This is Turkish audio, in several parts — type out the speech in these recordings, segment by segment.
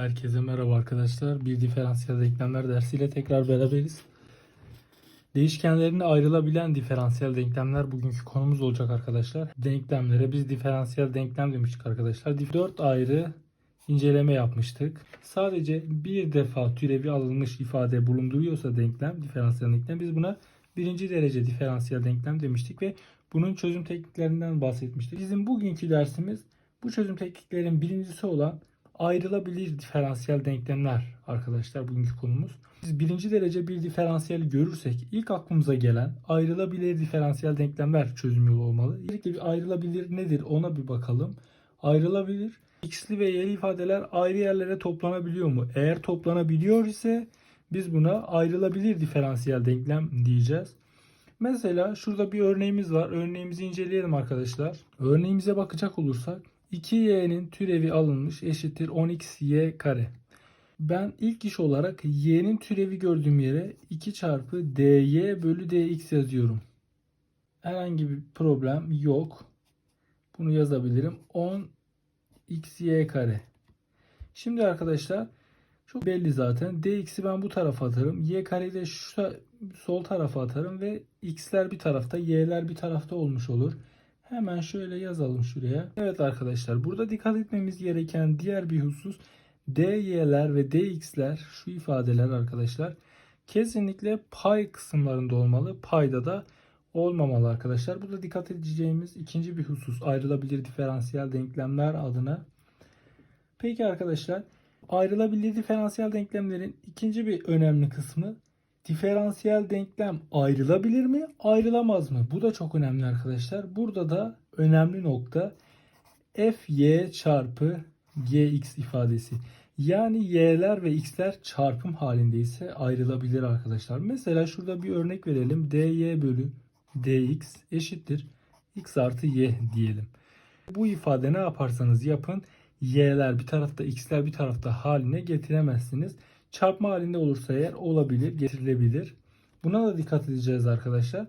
Herkese merhaba arkadaşlar. Bir diferansiyel denklemler dersiyle tekrar beraberiz. Değişkenlerine ayrılabilen diferansiyel denklemler bugünkü konumuz olacak arkadaşlar. Denklemlere biz diferansiyel denklem demiştik arkadaşlar. 4 ayrı inceleme yapmıştık. Sadece bir defa türevi alınmış ifade bulunduruyorsa denklem, diferansiyel denklem biz buna birinci derece diferansiyel denklem demiştik ve bunun çözüm tekniklerinden bahsetmiştik. Bizim bugünkü dersimiz bu çözüm tekniklerin birincisi olan ayrılabilir diferansiyel denklemler arkadaşlar bugünkü konumuz. Biz birinci derece bir diferansiyel görürsek ilk aklımıza gelen ayrılabilir diferansiyel denklemler çözüm yolu olmalı. Öncelikle bir ayrılabilir nedir ona bir bakalım. Ayrılabilir x'li ve y'li ifadeler ayrı yerlere toplanabiliyor mu? Eğer toplanabiliyor ise biz buna ayrılabilir diferansiyel denklem diyeceğiz. Mesela şurada bir örneğimiz var. Örneğimizi inceleyelim arkadaşlar. Örneğimize bakacak olursak 2y'nin türevi alınmış eşittir 10xy kare. Ben ilk iş olarak y'nin türevi gördüğüm yere 2 çarpı dy bölü dx yazıyorum. Herhangi bir problem yok. Bunu yazabilirim. 10 xy kare. Şimdi arkadaşlar çok belli zaten. dx'i ben bu tarafa atarım. y kareyi de şu sol tarafa atarım ve x'ler bir tarafta, y'ler bir tarafta olmuş olur. Hemen şöyle yazalım şuraya. Evet arkadaşlar burada dikkat etmemiz gereken diğer bir husus dy'ler ve dx'ler şu ifadeler arkadaşlar kesinlikle pay kısımlarında olmalı. Payda da olmamalı arkadaşlar. Burada dikkat edeceğimiz ikinci bir husus ayrılabilir diferansiyel denklemler adına. Peki arkadaşlar ayrılabilir diferansiyel denklemlerin ikinci bir önemli kısmı diferansiyel denklem ayrılabilir mi ayrılamaz mı? Bu da çok önemli arkadaşlar. Burada da önemli nokta fy çarpı gx ifadesi. Yani y'ler ve x'ler çarpım halindeyse ayrılabilir arkadaşlar. Mesela şurada bir örnek verelim. dy bölü dx eşittir x artı y diyelim. Bu ifade ne yaparsanız yapın y'ler bir tarafta x'ler bir tarafta haline getiremezsiniz. Çarpma halinde olursa eğer olabilir, getirilebilir. Buna da dikkat edeceğiz arkadaşlar.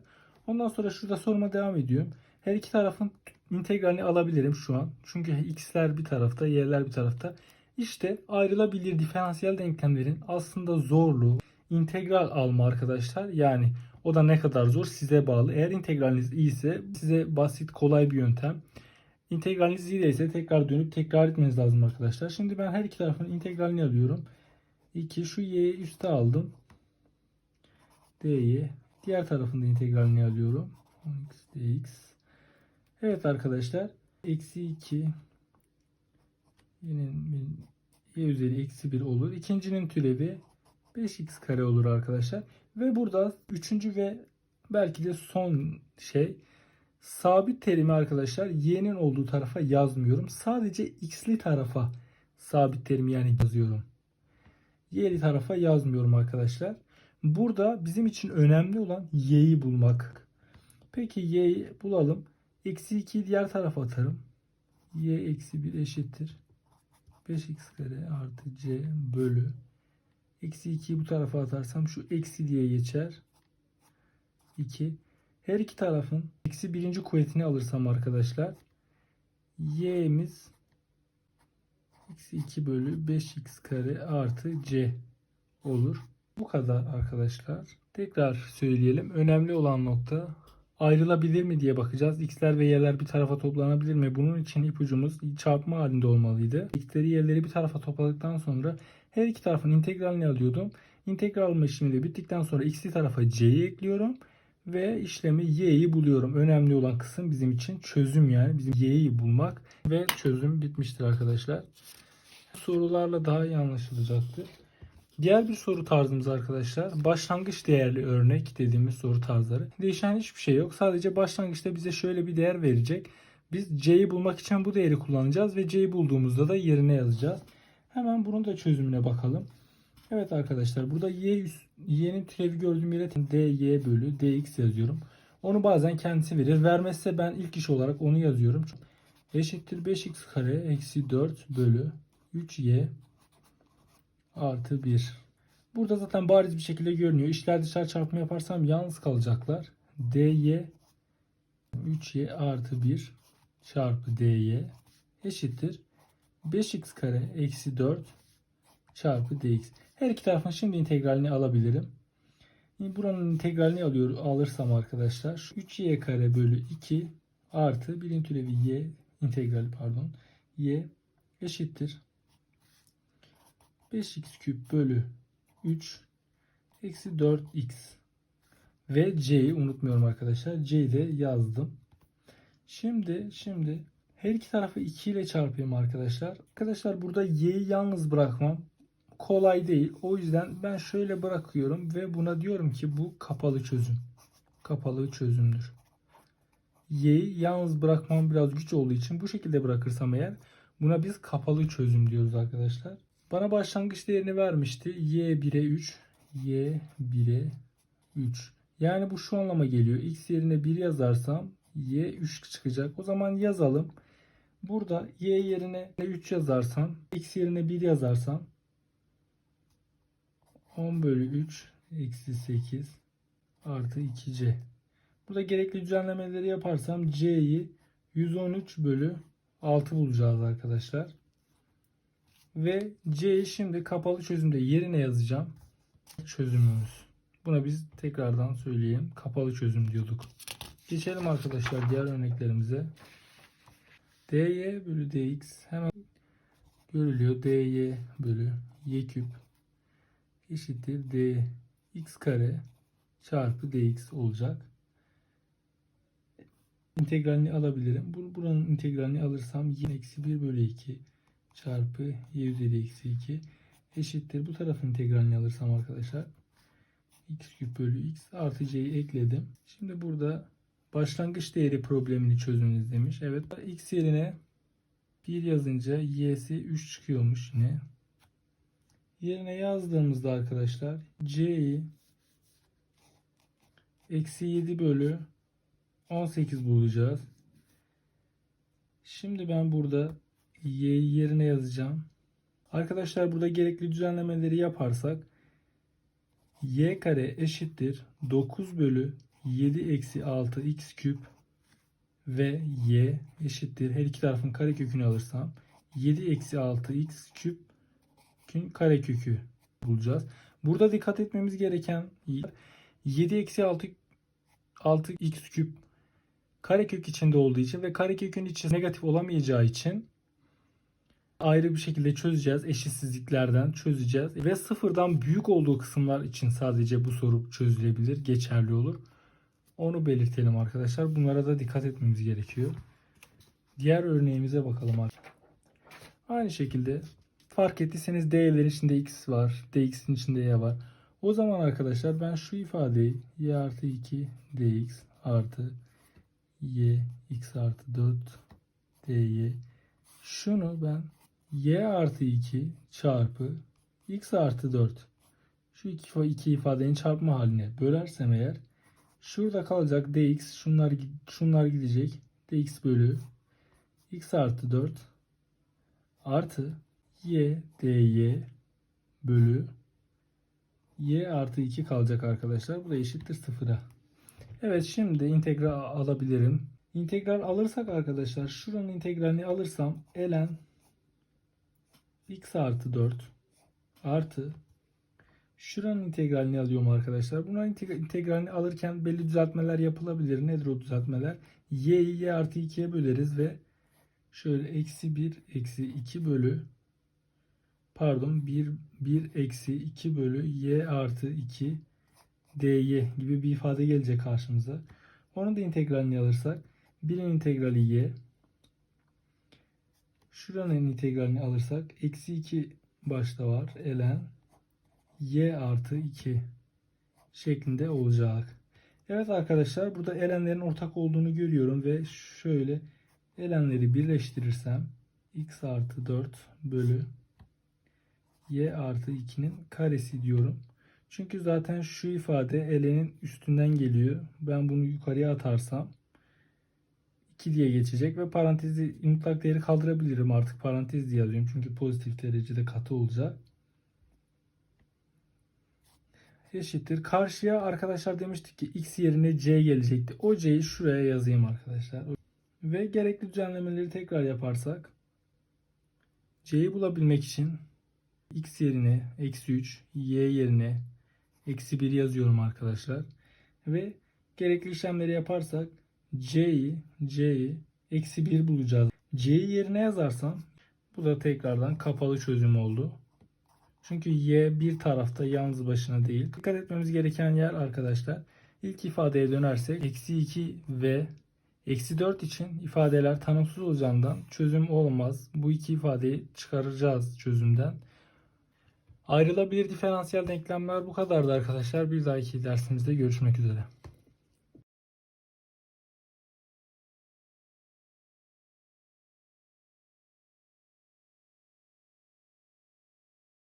Ondan sonra şurada soruma devam ediyorum. Her iki tarafın integralini alabilirim şu an. Çünkü x'ler bir tarafta, y'ler bir tarafta. İşte ayrılabilir diferansiyel denklemlerin aslında zorluğu integral alma arkadaşlar. Yani o da ne kadar zor size bağlı. Eğer integraliniz iyiyse size basit kolay bir yöntem. İntegraliniz iyi değilse tekrar dönüp tekrar etmeniz lazım arkadaşlar. Şimdi ben her iki tarafın integralini alıyorum. 2 şu y'yi üste aldım. d'yi diğer tarafında integralini alıyorum. 10x dx. Evet arkadaşlar. Eksi 2 y'nin y üzeri eksi 1 olur. İkincinin türevi 5x kare olur arkadaşlar. Ve burada üçüncü ve belki de son şey sabit terimi arkadaşlar y'nin olduğu tarafa yazmıyorum. Sadece x'li tarafa sabit terimi yani yazıyorum. Y'li tarafa yazmıyorum arkadaşlar. Burada bizim için önemli olan y'yi bulmak. Peki y'yi bulalım. Eksi 2'yi diğer tarafa atarım. y eksi 1 eşittir. 5x kare artı c bölü. Eksi 2'yi bu tarafa atarsam şu eksi diye geçer. 2. Her iki tarafın eksi birinci kuvvetini alırsam arkadaşlar. y'miz eksi 2 bölü 5x kare artı c olur. Bu kadar arkadaşlar. Tekrar söyleyelim. Önemli olan nokta ayrılabilir mi diye bakacağız. X'ler ve y'ler bir tarafa toplanabilir mi? Bunun için ipucumuz çarpma halinde olmalıydı. X'leri y'leri bir tarafa topladıktan sonra her iki tarafın integralini alıyordum. İntegral işlemi de bittikten sonra x'li tarafa c'yi ekliyorum. Ve işlemi y'yi buluyorum. Önemli olan kısım bizim için çözüm yani. Bizim y'yi bulmak ve çözüm bitmiştir arkadaşlar. Sorularla daha iyi anlaşılacaktır. Diğer bir soru tarzımız arkadaşlar başlangıç değerli örnek dediğimiz soru tarzları. Değişen hiçbir şey yok. Sadece başlangıçta bize şöyle bir değer verecek. Biz c'yi bulmak için bu değeri kullanacağız ve c'yi bulduğumuzda da yerine yazacağız. Hemen bunun da çözümüne bakalım. Evet arkadaşlar burada y y'nin türevi gördüğüm yere dy bölü dx yazıyorum. Onu bazen kendisi verir. Vermezse ben ilk iş olarak onu yazıyorum. Eşittir 5x kare eksi 4 bölü 3y artı 1. Burada zaten bariz bir şekilde görünüyor. İşler dışarı çarpımı yaparsam yalnız kalacaklar. dy 3y artı 1 çarpı dy eşittir. 5x kare eksi 4 çarpı dx. Her iki tarafın şimdi integralini alabilirim. Buranın integralini alıyor, alırsam arkadaşlar şu 3y kare bölü 2 artı 1'in türevi y integrali pardon y eşittir 5x küp bölü 3 eksi 4x ve c'yi unutmuyorum arkadaşlar. c'yi de yazdım. Şimdi şimdi her iki tarafı 2 ile çarpayım arkadaşlar. Arkadaşlar burada y'yi yalnız bırakmam kolay değil. O yüzden ben şöyle bırakıyorum ve buna diyorum ki bu kapalı çözüm. Kapalı çözümdür. Y'yi yalnız bırakmam biraz güç olduğu için bu şekilde bırakırsam eğer buna biz kapalı çözüm diyoruz arkadaşlar. Bana başlangıç değerini vermişti. Y 1'e 3, Y 1'e 3. Yani bu şu anlama geliyor. X yerine 1 yazarsam Y 3 çıkacak. O zaman yazalım. Burada Y yerine 3 yazarsam, X yerine 1 yazarsam 10 bölü 3 eksi 8 artı 2C. Burada gerekli düzenlemeleri yaparsam C'yi 113 bölü 6 bulacağız arkadaşlar. Ve C'yi şimdi kapalı çözümde yerine yazacağım. Çözümümüz. Buna biz tekrardan söyleyeyim. Kapalı çözüm diyorduk. Geçelim arkadaşlar diğer örneklerimize. dy bölü dx hemen görülüyor. dy bölü y küp eşittir dx kare çarpı dx olacak. İntegralini alabilirim. Bu, buranın integralini alırsam y eksi 1 bölü 2 çarpı y üzeri eksi 2 eşittir. Bu tarafın integralini alırsam arkadaşlar x küp bölü x artı c'yi ekledim. Şimdi burada başlangıç değeri problemini çözünüz demiş. Evet x yerine 1 yazınca y'si 3 çıkıyormuş yine. Yerine yazdığımızda arkadaşlar c'yi eksi 7 bölü 18 bulacağız. Şimdi ben burada y'yi yerine yazacağım. Arkadaşlar burada gerekli düzenlemeleri yaparsak y kare eşittir 9 bölü 7 eksi 6 x küp ve y eşittir her iki tarafın karekökünü alırsam 7 eksi 6 x küp karekökü bulacağız. Burada dikkat etmemiz gereken 7 eksi 6 6 x küp karekök içinde olduğu için ve karekökün içi negatif olamayacağı için ayrı bir şekilde çözeceğiz. Eşitsizliklerden çözeceğiz. Ve sıfırdan büyük olduğu kısımlar için sadece bu soru çözülebilir, geçerli olur. Onu belirtelim arkadaşlar. Bunlara da dikkat etmemiz gerekiyor. Diğer örneğimize bakalım. Aynı şekilde fark ettiyseniz D'lerin içinde X var. DX'in içinde Y var. O zaman arkadaşlar ben şu ifadeyi Y artı 2 DX artı Y X artı 4 DY şunu ben y artı 2 çarpı x artı 4 şu iki, ifadenin çarpma haline bölersem eğer şurada kalacak dx şunlar şunlar gidecek dx bölü x artı 4 artı y dy bölü y artı 2 kalacak arkadaşlar. Bu da eşittir sıfıra. Evet şimdi integral alabilirim. İntegral alırsak arkadaşlar şuranın integralini alırsam ln x artı 4 artı şuranın integralini alıyorum arkadaşlar. Bunun integralini alırken belli düzeltmeler yapılabilir. Nedir o düzeltmeler? y'yi y artı 2'ye böleriz ve şöyle eksi 1 eksi 2 bölü pardon 1 1 eksi 2 bölü y artı 2 dy gibi bir ifade gelecek karşımıza. Onun da integralini alırsak 1'in integrali y Şuranın integralini alırsak eksi 2 başta var. ln y artı 2 şeklinde olacak. Evet arkadaşlar burada elenlerin ortak olduğunu görüyorum ve şöyle elenleri birleştirirsem x artı 4 bölü y artı 2'nin karesi diyorum. Çünkü zaten şu ifade elenin üstünden geliyor. Ben bunu yukarıya atarsam 2 diye geçecek ve parantezi mutlak değeri kaldırabilirim artık parantez diye yazıyorum. Çünkü pozitif derecede katı olacak. Eşittir. Karşıya arkadaşlar demiştik ki x yerine c gelecekti. O c'yi şuraya yazayım arkadaşlar. Ve gerekli düzenlemeleri tekrar yaparsak c'yi bulabilmek için x yerine eksi 3, y yerine eksi 1 yazıyorum arkadaşlar. Ve gerekli işlemleri yaparsak c'yi, c'yi eksi 1 bulacağız. c'yi yerine yazarsam bu da tekrardan kapalı çözüm oldu. Çünkü y bir tarafta yalnız başına değil. Dikkat etmemiz gereken yer arkadaşlar. İlk ifadeye dönersek eksi 2 ve eksi 4 için ifadeler tanımsız olacağından çözüm olmaz. Bu iki ifadeyi çıkaracağız çözümden. Ayrılabilir diferansiyel denklemler bu kadardı arkadaşlar. Bir dahaki dersimizde görüşmek üzere.